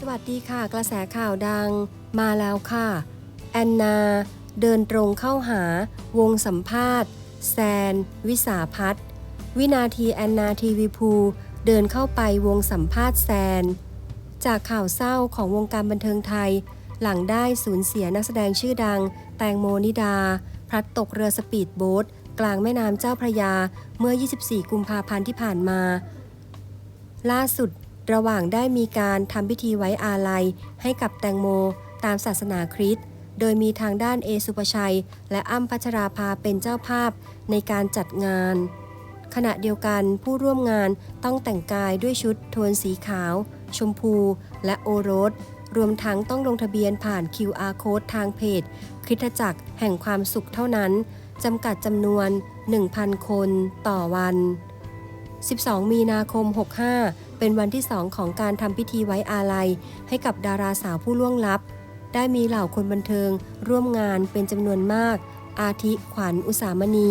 สวัสดีค่ะ กระแสข่าวดัง มาแล้วค่ะ แอนนา เดินตรงเข้าหา วงสัมภาษณ์ แซน วิสาพัฒวินาทีแอนนาทีวีพูเดินเข้าไปวงสัมภาษณ์แซน จากข่าวเศร้าของวงการบันเทิงไทย หลังได้สูญเสียนักแสดงชื่อดัง แตงโมนิดา พลัดตกเรือสปีดโบ๊ทกลางแม่น้ำเจ้าพระยาเมื่อ 24 กุมภาพันธ์ที่ผ่านมา ล่าสุด ระหว่างได้มีการทำพิธีไว้อาลัย ให้กับแตงโม ตามศาสนาคริสต์ โดยมีทางด้านเอสุปชัย และอ้ำพัชราภาเป็นเจ้าภาพในการจัดงาน ขณะเดียวกันผู้ร่วมงานต้องแต่งกายด้วยชุดโทนสีขาว ชมพู และโอรส รวมทั้งต้องลงทะเบียนผ่าน QR code ทางเพจคริสตจักรแห่งความสุขเท่านั้นจำกัดจำนวน 1,000 คนต่อวัน 12 มีนาคม 65 เป็นวันที่2ของการทำพิธีไว้อาลัย ให้กับดาราสาวผู้ล่วงลับ ได้มีเหล่าคนบันเทิง ร่วมงานเป็นจำนวนมาก อาทิขวัญอุสามณี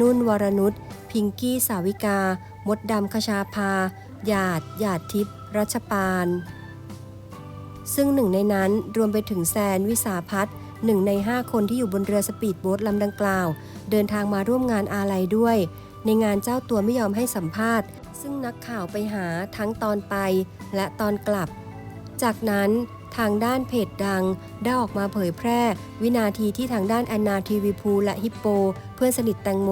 นุ่นวรนุชพิงกี้สาวิกา มดดำคชาภาหยาดหยาดทิพย์รัชปาน ซึ่งหนึ่งในนั้นรวมไปถึงแซนวิสาพัฒน์หนึ่งใน 5 คนที่อยู่บนเรือสปีดโบ๊ทลำดังกล่าว เดินทางมาร่วมงานอาลัยด้วย ในงานเจ้าตัวไม่ยอมให้สัมภาษณ์ ซึ่งนักข่าวไปหาทั้งตอนไปและตอนกลับ จากนั้นทางด้านเพจดังได้ออกมาเผยแพร่ วินาทีที่ทางด้านแอนนาทีวีพูและฮิปโป เพื่อนสนิทแตงโม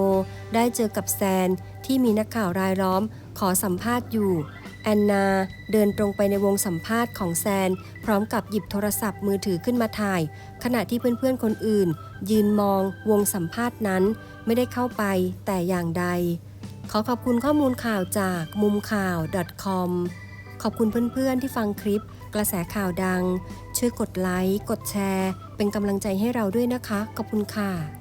ได้เจอกับแซน ที่มีนักข่าวรายล้อม ขอสัมภาษณ์อยู่ แอนนาเดินตรงไปในวงสัมภาษณ์ของแซน พร้อมกับหยิบโทรศัพท์มือถือขึ้นมาถ่าย ขณะที่เพื่อนๆคนอื่น ยืนมองวงสัมภาษณ์นั้น ไม่ได้เข้าไปแต่อย่างใด ขอขอบคุณข้อมูลข่าวจากมุมข่าว .com ขอบคุณเพื่อนๆที่ฟังคลิป กระแสข่าวดัง ช่วยกดไลค์ กดแชร์ เป็นกำลังใจให้เราด้วยนะคะ ขอบคุณค่ะ